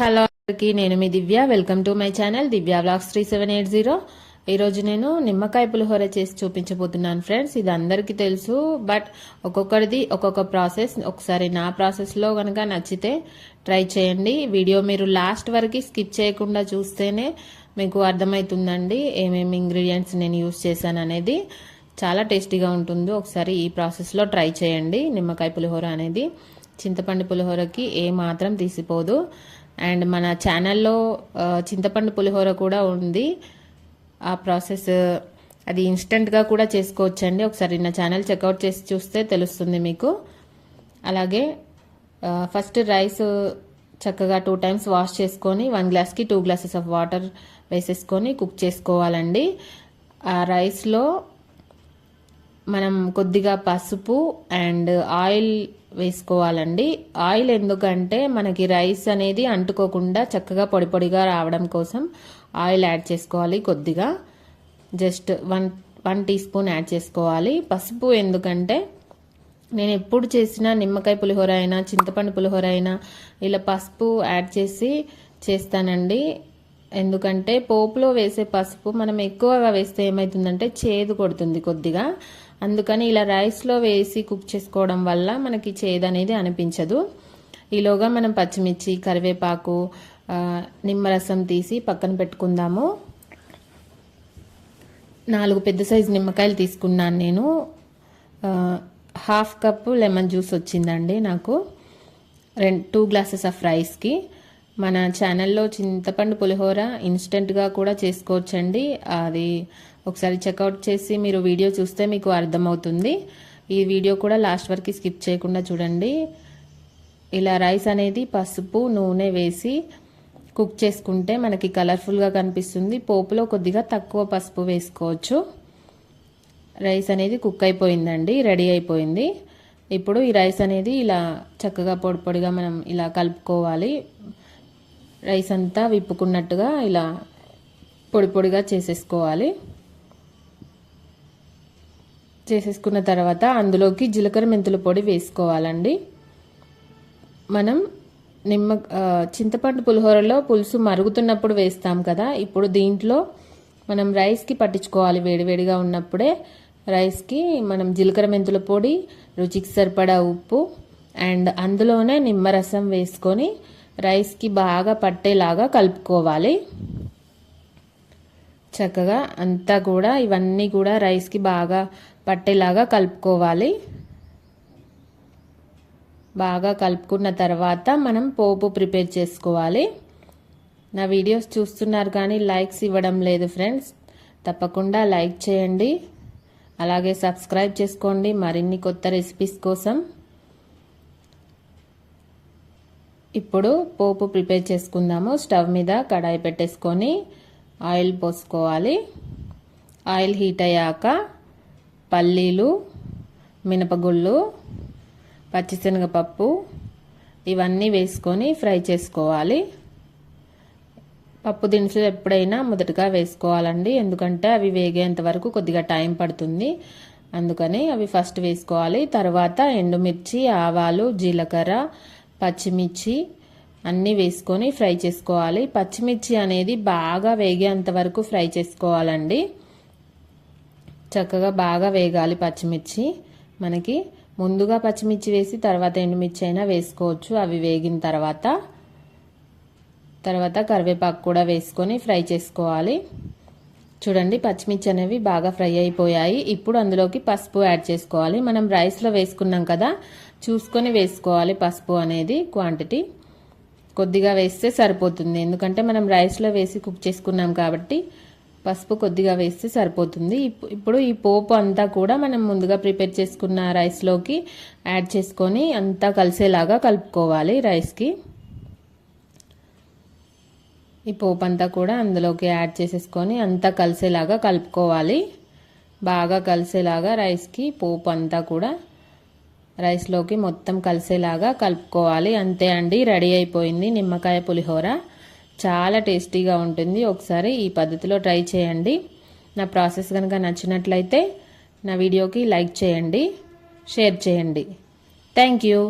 Hello అందరికీ నేను మీ Divya. Welcome to my channel Divya blogs three seven eight zero. ఈరోజు నేను నిమ్మకాయ పులిహోర చేసి చూపించబోతున్నాను ఫ్రెండ్స్. ఇది అందరికీ తెలుసు బట్ ఒక్కొక్కరిది ఒక్కొక్క ప్రాసెస్. ఒకసారి నా ప్రాసెస్లో కనుక నచ్చితే ట్రై చేయండి. వీడియో మీరు లాస్ట్ వరకు స్కిప్ చేయకుండా చూస్తేనే మీకు అర్థమవుతుందండి ఏమేమి ఇంగ్రీడియంట్స్ నేను యూస్ చేశాను అనేది. చాలా టేస్టీగా ఉంటుంది. ఒకసారి ఈ ప్రాసెస్లో ట్రై చేయండి నిమ్మకాయ పులిహోర అనేది. చింతపండు పులిహోరకి ఏ మాత్రం తీసిపోదు. అండ్ మన ఛానల్లో చింతపండు పులిహోర కూడా ఉంది. ఆ ప్రాసెస్ అది ఇన్స్టెంట్గా కూడా చేసుకోవచ్చండి. ఒకసారి నా ఛానల్ చెక్అవుట్ చేసి చూస్తే తెలుస్తుంది మీకు. అలాగే ఫస్ట్ రైస్ చక్కగా టూ టైమ్స్ వాష్ చేసుకొని వన్ గ్లాస్కి టూ గ్లాసెస్ ఆఫ్ వాటర్ వేసేసుకొని కుక్ చేసుకోవాలండి. ఆ రైస్లో మనం కొద్దిగా పసుపు అండ్ ఆయిల్ వేసుకోవాలండి. ఆయిల్ ఎందుకంటే మనకి రైస్ అనేది అంటుకోకుండా చక్కగా పొడి పొడిగా రావడం కోసం ఆయిల్ యాడ్ చేసుకోవాలి కొద్దిగా. Just one one teaspoon add చేసుకోవాలి. పసుపు ఎందుకంటే నేను ఎప్పుడు చేసిన నిమ్మకాయ పులిహోర అయినా చింతపండు పులిహోర అయినా ఇలా పసుపు యాడ్ చేసి చేస్తానండి. ఎందుకంటే పోపులో వేసే పసుపు మనం ఎక్కువగా వేస్తే ఏమవుతుందంటే చేదు కొడుతుంది కొద్దిగా. అందుకని ఇలా రైస్లో వేసి కుక్ చేసుకోవడం వల్ల మనకి చేదు అనేది అనిపించదు. ఈలోగా మనం పచ్చిమిర్చి కరివేపాకు నిమ్మరసం తీసి పక్కన పెట్టుకుందాము. నాలుగు పెద్ద సైజు నిమ్మకాయలు తీసుకున్నాను నేను. హాఫ్ కప్పు లెమన్ జ్యూస్ వచ్చిందండి నాకు. రెండు టూ గ్లాసెస్ ఆఫ్ రైస్కి మన ఛానల్లో చింతపండు పులిహోర ఇన్స్టెంట్గా కూడా చేసుకోవచ్చండి. అది ఒకసారి చెక్అవుట్ చేసి మీరు వీడియో చూస్తే మీకు అర్థమవుతుంది. ఈ వీడియో కూడా లాస్ట్ వరకు స్కిప్ చేయకుండా చూడండి. ఇలా రైస్ అనేది పసుపు నూనె వేసి కుక్ చేసుకుంటే మనకి కలర్ఫుల్గా కనిపిస్తుంది. పోపులో కొద్దిగా తక్కువ పసుపు వేసుకోవచ్చు. రైస్ అనేది కుక్ అయిపోయిందండి రెడీ అయిపోయింది. ఇప్పుడు ఈ రైస్ అనేది ఇలా చక్కగా పొడి పొడిగా మనం ఇలా కలుపుకోవాలి. రైస్ అంతా విప్పుకున్నట్టుగా ఇలా పొడి పొడిగా చేసేసుకోవాలి. చేసేసుకున్న తర్వాత అందులోకి జీలకర్ర మెంతుల పొడి వేసుకోవాలండి. మనం నిమ్మ చింతపండు పులిహోరలో పులుసు మరుగుతున్నప్పుడు వేస్తాం కదా. ఇప్పుడు దీంట్లో మనం రైస్కి పట్టించుకోవాలి వేడివేడిగా ఉన్నప్పుడే. రైస్కి మనం జీలకర్ర మెంతుల పొడి రుచికి సరిపడా ఉప్పు అండ్ అందులోనే నిమ్మరసం వేసుకొని రైస్కి బాగా పట్టేలాగా కలుపుకోవాలి. చక్కగా అంతా కూడా ఇవన్నీ కూడా రైస్కి బాగా పట్టేలాగా కలుపుకోవాలి. బాగా కలుపుకున్న తర్వాత మనం పోపు ప్రిపేర్ చేసుకోవాలి. నా వీడియోస్ చూస్తున్నారు కానీ లైక్స్ ఇవ్వడం లేదు ఫ్రెండ్స్. తప్పకుండా లైక్ చేయండి. అలాగే సబ్స్క్రైబ్ చేసుకోండి మరిన్ని కొత్త రెసిపీస్ కోసం. ఇప్పుడు పోపు ప్రిపేర్ చేసుకుందాము. స్టవ్ మీద కడాయి పెట్టేసుకొని ఆయిల్ పోసుకోవాలి. ఆయిల్ హీట్ అయ్యాక పల్లీలు మినపగుళ్ళు పచ్చిశనగపప్పు ఇవన్నీ వేసుకొని ఫ్రై చేసుకోవాలి. పప్పు దినుసులు ఎప్పుడైనా మొదటగా వేసుకోవాలండి ఎందుకంటే అవి వేగేంత వరకు కొద్దిగా టైం పడుతుంది. అందుకని అవి ఫస్ట్ వేసుకోవాలి. తర్వాత ఎండుమిర్చి ఆవాలు జీలకర్ర పచ్చిమిర్చి అన్నీ వేసుకొని ఫ్రై చేసుకోవాలి. పచ్చిమిర్చి అనేది బాగా వేగేంత వరకు ఫ్రై చేసుకోవాలండి. చక్కగా బాగా వేగాలి పచ్చిమిర్చి. మనకి ముందుగా పచ్చిమిర్చి వేసి తర్వాత ఎండుమిర్చి అయినా వేసుకోవచ్చు. అవి వేగిన తర్వాత తర్వాత కరివేపాకు కూడా వేసుకొని ఫ్రై చేసుకోవాలి. చూడండి పచ్చిమిర్చి అనేవి బాగా ఫ్రై అయిపోయాయి. ఇప్పుడు అందులోకి పసుపు యాడ్ చేసుకోవాలి. మనం రైస్లో వేసుకున్నాం కదా చూసుకొని వేసుకోవాలి పసుపు అనేది క్వాంటిటీ. కొద్దిగా వేస్తే సరిపోతుంది. ఎందుకంటే మనం రైస్లో వేసి కుక్ చేసుకున్నాం కాబట్టి పసుపు కొద్దిగా వేస్తే సరిపోతుంది. ఇప్పుడు ఈ పోపు అంతా కూడా మనం ముందుగా ప్రిపేర్ చేసుకున్న రైస్లోకి యాడ్ చేసుకొని అంతా కలిసేలాగా కలుపుకోవాలి రైస్కి ఈ పోపు అంతా కూడా అందులోకి యాడ్ చేసేసుకొని అంతా కలిసేలాగా కలుపుకోవాలి. బాగా కలిసేలాగా రైస్కి పోపు అంతా కూడా రైస్లోకి మొత్తం కలిసేలాగా కలుపుకోవాలి. అంతే అండి రెడీ అయిపోయింది నిమ్మకాయ పులిహోర. చాలా టేస్టీగా ఉంటుంది. ఒకసారి ఈ పద్ధతిలో ట్రై చేయండి. నా ప్రాసెస్ కనుక నచ్చినట్లయితే నా వీడియోకి లైక్ చేయండి షేర్ చేయండి. Thank you.